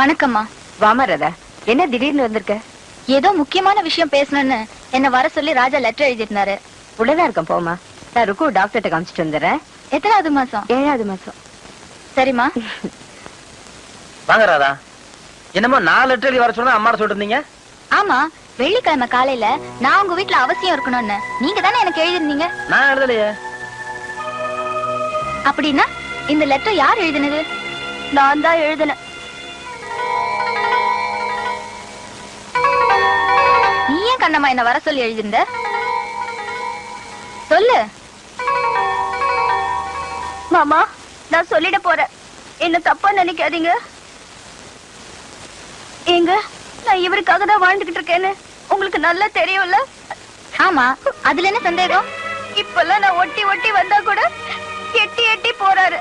வணக்கம்மா. வாமா ராதா என்ன திடீர்னு வந்திருக்க? ஏதோ முக்கியமான விஷயம் பேசணும்னு என்ன வர சொல்லி ராஜா லெட்டர் எழுதிருந்தாரு உள்ளதான் இருக்கேன் போமா நான் ருக்கு டாக்டர்கிட்ட காமிச்சிட்டு வந்துடுறேன். எத்தனாவது மாசம்? ஏழாவது மாசம். சரிம்மா. வாங்க ராதா. என்னமோ நாலு லெட்டர் எழுதி வர சொன்னா அம்மா சொல்லிட்டு இருந்தீங்க? ஆமா வெள்ளிக்கிழமை காலையில நான் உங்க வீட்ல அவசியம் இருக்கணும்னு. நீங்க தானே எனக்கு எழுதிருந்தீங்க நான் எழுதலையே. அப்படின்னா இந்த லெட்டர் யார் எழுதினது? நான் தான் எழுதினேன் நீ என்ன வர சொல்லி எழுதிருந்த சொல்லு. மாமா நான் சொல்லிட போறேன். என்ன தப்பா நினைக்காதீங்க. ஏங்க நான் இவருக்காக தான் வாழ்ந்துகிட்டு இருக்கேன்னு உங்களுக்கு நல்லா தெரியும்ல? ஆமா அதுல என்ன சந்தேகம்? இப்பெல்லாம் நான் ஒட்டி ஒட்டி வந்தா கூட எட்டி எட்டி போறாரு.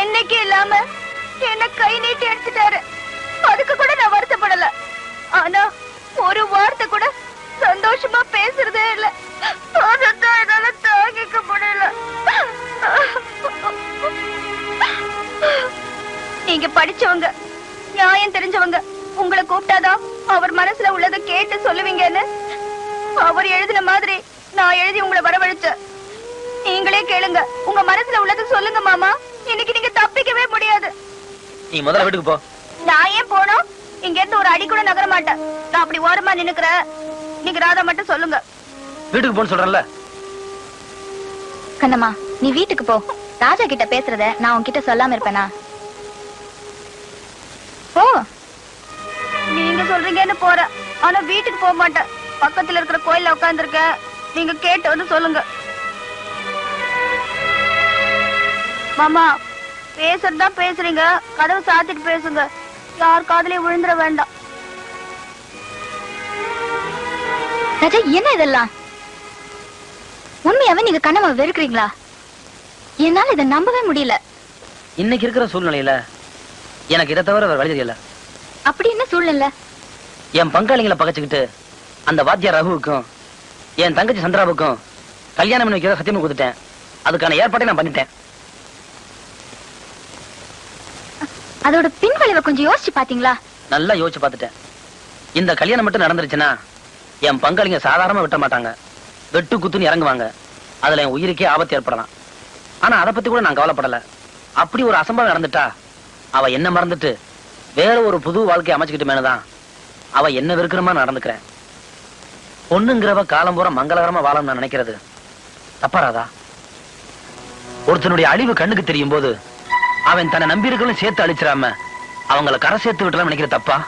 என்னைக்கு இல்லாம என்ன கை நீட்டி எடுத்துட்டாரு அதுக்கு கூட நான் வருத்தப்படல. ஆனா ஒரு வார்த்தை கூட சந்தோஷமா பேசுறதே இல்ல. என்னால தாங்கிக்க முடியல. நீங்க படிச்சவங்க நியாயம் தெரிஞ்சவங்க உங்களை கூப்பிட்டாதான் அவர் மனசுல உள்ளதை கேட்டு சொல்லுவீங்கன்னு. அவர் எழுதின மாதிரி நான் எழுதி உங்களை வரவழைச்சேன். நீங்களே கேளுங்க உங்க மனசுல உள்ளதை சொல்லுங்க மாமா. இன்னைக்கு நீங்க தப்பிக்கவே முடியாது. நீ முதல்ல வீட்டுக்கு போ. நான் ஏன் போனோம்? இங்க இருந்து ஒரு அடி கூட நகர மாட்டேன் நான் அப்படி ஓரமா நின்னுக்கிறேன். நீங்க ராதா மட்டும் சொல்லுங்க. வீட்டுக்கு போன்னு சொல்றேன்ல. கண்ணம்மா நீ வீட்டுக்கு போ. ராஜா கிட்ட பேசுறத நான் உன்கிட்ட சொல்லாம இருப்பேனா? போ. நீங்க சொல்றீங்கன்னு போறேன் ஆனா வீட்டுக்கு போக மாட்டேன். பக்கத்துல இருக்கிற கோயில்ல உட்கார்ந்து நீங்க கேட்டு வந்து சொல்லுங்க. மாமா பேசுறதா பேசுறீங்க. கதவு சாத்திட்டு பேசுங்க. யார் காதலையும் விழுந்துட வேண்டாம். ராஜா என்ன இதெல்லாம்? உண்மையாவே நீங்க கண்ணம்மா வெறுக்கிறீங்களா? என்னால இதை நம்பவே முடியல. இன்னைக்கு இருக்கிற சூழ்நிலையில எனக்கு இதை தவிர வேற வழி தெரியல. அப்படி என்ன சூழ்நிலை? என் பங்காளிங்களை பகச்சுக்கிட்டு அந்த வாத்தியார் ரகுவுக்கும் என் தங்கச்சி சந்திராவுக்கும் கல்யாணம் பண்ணி வைக்கிறத சத்தியமா கொடுத்துட்டேன். அதுக்கான ஏற்பாட்டை நான் பண்ணிட்டேன். அதோட பின்விளைவை கொஞ்சம் யோசிச்சு பாத்தீங்களா? நல்லா யோசிச்சு பார்த்துட்டேன். இந்த கல்யாணம் மட்டும் நடந்துருச்சுன்னா என் பங்காளிங்க சாதாரணமா விட்ட மாட்டாங்க. வெட்டு குத்துன்னு இறங்குவாங்க. அதுல என் உயிருக்கே ஆபத்து ஏற்படலாம். ஆனா அதை பத்தி கூட நான் கவலைப்படல. அப்படி ஒரு அசம்பவம் நடந்துட்டா அவ என்ன மறந்துட்டு வேற ஒரு புது வாழ்க்கையை அமைச்சுக்கிட்டு மேலதான் அவ என்ன வெறுக்கிறமா நடந்துக்கிறேன். பொண்ணுங்கிறவ காலம் பூரா மங்களகரமா வாழணும்னு நான் நினைக்கிறது. தப்பாராதா? ஒருத்தனுடைய அழிவு கண்ணுக்கு தெரியும் போது அவன் தன்னை நம்பியிருக்கலும் சேர்த்து அழிச்சிடாம அவங்கள கரை சேர்த்து விட்டுலாம் நினைக்கிற தப்பா?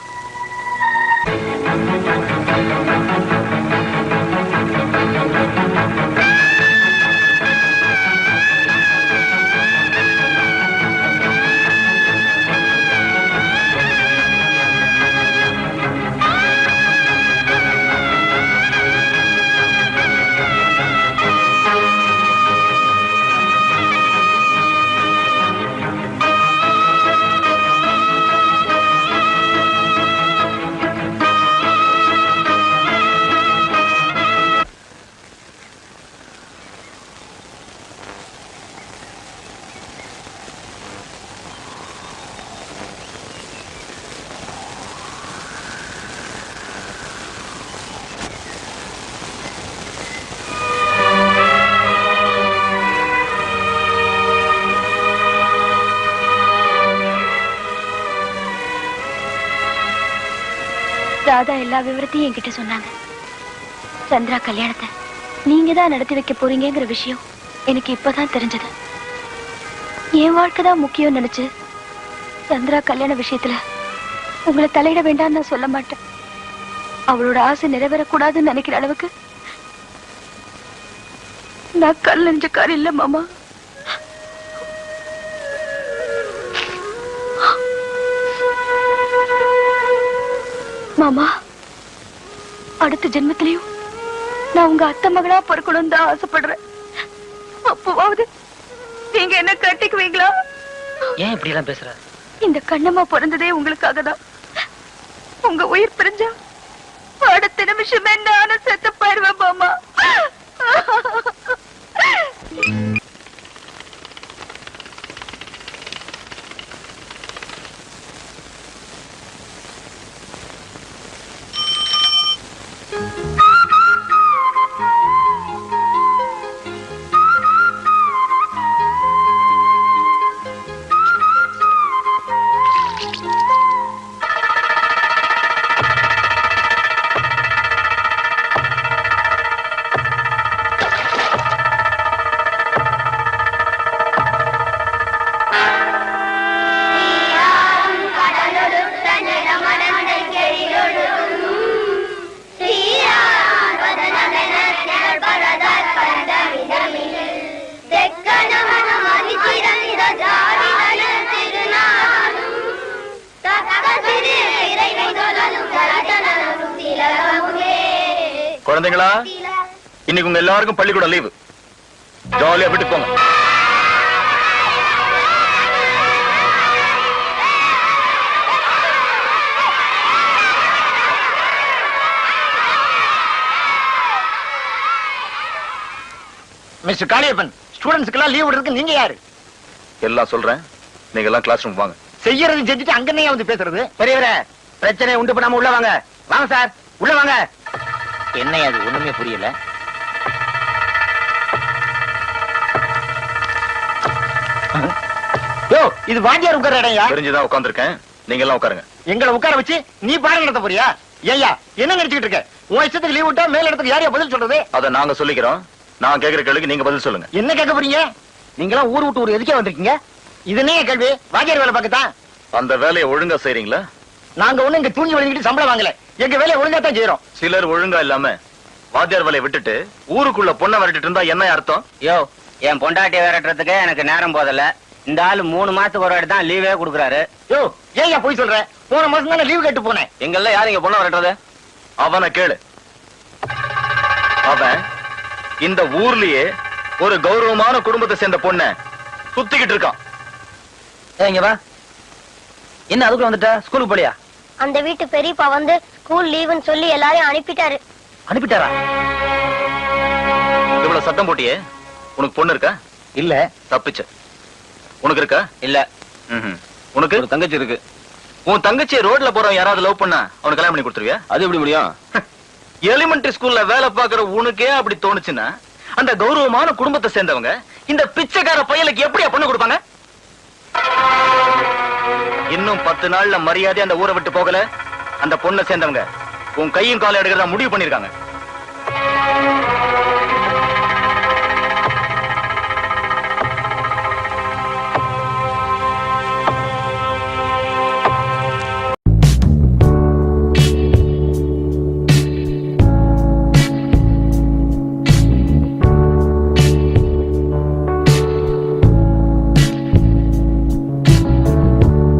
ராதா எல்லா விவரத்தையும் என்கிட்ட சொன்னாங்க. சந்திரா கல்யாணத்தை நீங்க தான் நடத்தி வைக்க போறீங்கிற விஷயம் எனக்கு இப்பதான் தெரிஞ்சது. என் வாழ்க்கை தான் முக்கியம் நினைச்சு சந்திரா கல்யாண விஷயத்துல உங்களை தலையிட வேண்டாம்னு நான் சொல்ல மாட்டேன். அவளோட ஆசை நிறைவேறக்கூடாதுன்னு நினைக்கிற அளவுக்கு நான் கல் நெஞ்சக்காரி இல்ல மாமா. மாமா அடுத்த ஜென்மத்திலையும் நான் உங்க அத்தை மகளா பிறக்கணும் தான் ஆசைப்படுறேன். அப்போவாவது நீங்க என்ன கட்டிக்குவீங்களா? ஏன் இப்படி எல்லாம் பேசுற? இந்த கண்ணம்மா பிறந்ததே உங்களுக்காக தான் உங்க உயிர் பிரிஞ்சா அடுத்த நிமிஷமே நானும் செத்து போயிருவேன் மாமா. குழந்தைங்களா இன்னைக்கு உங்க எல்லாருக்கும் பள்ளிக்கூடம் லீவு ஜாலியா விட்டு போங்க. மிஸ்டர் காளியப்பன் ஸ்டூடெண்ட்ஸ்க்கு எல்லாம் லீவ் விடுறதுக்கு நீங்க யாரு? எல்லாம் சொல்றேன். நீங்க எல்லாம் கிளாஸ் ரூம் வாங்க. செய்யறது செஞ்சுட்டு அங்கனே வந்து பேசுறது. பெரியவரே பிரச்சனை உண்டு பண்ணாம உள்ள வாங்க. வாங்க சார் உள்ள வாங்க. என்ன அது ஒண்ணுமே புரியல. யோ இது வாத்தியார் உட்கார இடம்யா தெரிஞ்சுதான் உட்கார்ந்திருக்கேன். நீங்க எல்லாம் உட்காருங்க. எங்களை உட்கார வச்சு நீ பாடம் நடத்த போறியா? ஏய்யா என்ன நினைச்சுக்கிட்டு இருக்க? உன் இஷ்டத்துக்கு லீவ் விட்டா மேல இடத்துக்கு யாரையா பதில் சொல்றது? அதை நாங்க சொல்லிக்கிறோம். நான் கேக்குற கேள்விக்கு நீங்க பதில் சொல்லுங்க. என்ன கேட்க போறீங்க? நீங்களாம் ஊர் விட்டு ஊர் எதுக்கே வந்திருக்கீங்க? இது என்ன கேள்வி? வாத்தியார் வேலை பார்க்கத்தான். அந்த வேலையை ஒழுங்கா செய்றீங்களா? நாங்க ஒண்ணு இங்க தூங்கி வழங்கிட்டு சம்பளம் வாங்கல. எங்க வேலையை ஒழுங்கா தான் செய்யறோம். சிலர் ஒழுங்கா இல்லாம வாத்தியார் வேலையை விட்டுட்டு ஊருக்குள்ள பொண்ணை விரட்டிட்டு இருந்தா என்ன அர்த்தம்? யோ என் பொண்டாட்டி விரட்டுறதுக்கு எனக்கு நேரம் போதல. இந்த ஆளு மூணு மாசத்துக்கு ஒரு வாட்டி தான் லீவே கொடுக்குறாரு. யோ ஏய்யா போய் சொல்ற? போன மாசம் தானே லீவ் கேட்டு போனேன். எங்கெல்லாம் யார் இங்க பொண்ணை விரட்டுறது? அவனை கேளு. அவன் இந்த ஊர்லயே ஒரு கௌரவமான குடும்பத்தை சேர்ந்த பொண்ண சுத்திக்கிட்டு இருக்கான். இங்க வா. என்ன அதுக்குள்ள வந்துட்ட? ஸ்கூலுக்கு போலியா? அந்த வீட்டு பெரியப்பா வந்து ஸ்கூல் லீவுன்னு சொல்லி எல்லாரையும் அனுப்பிட்டாரு. அனுப்பிட்டாரா? இவ்வளவு சத்தம் போட்டியே? உனக்கு பொண்ணு இருக்கா? இல்ல. தப்பிச்ச. உனக்கு இருக்கா? இல்ல. உனக்கு? ஒரு தங்கச்சி இருக்கு. உன் தங்கச்சி ரோட்ல போறவன் யாராவது லவ் பண்ணா அவனுக்கு கல்யாணம் பண்ணி கொடுத்துருவியா? அது எப்படி முடியும்? எலிமெண்டரி ஸ்கூல்ல வேலை பாக்குற உனக்கே அப்படி தோணுச்சுன்னா அந்த கௌரவமான குடும்பத்தை சேர்ந்தவங்க இந்த பிச்சைக்கார பயலுக்கு எப்படியா பொண்ணு கொடுப்பாங்க? இன்னும் பத்து நாள்ல மரியாதை அந்த ஊரை விட்டு போகல? அந்த பொண்ணை சேர்ந்தவங்க. உன் கையும் காலை எடுக்கிறதா முடிவு பண்ணிருக்காங்க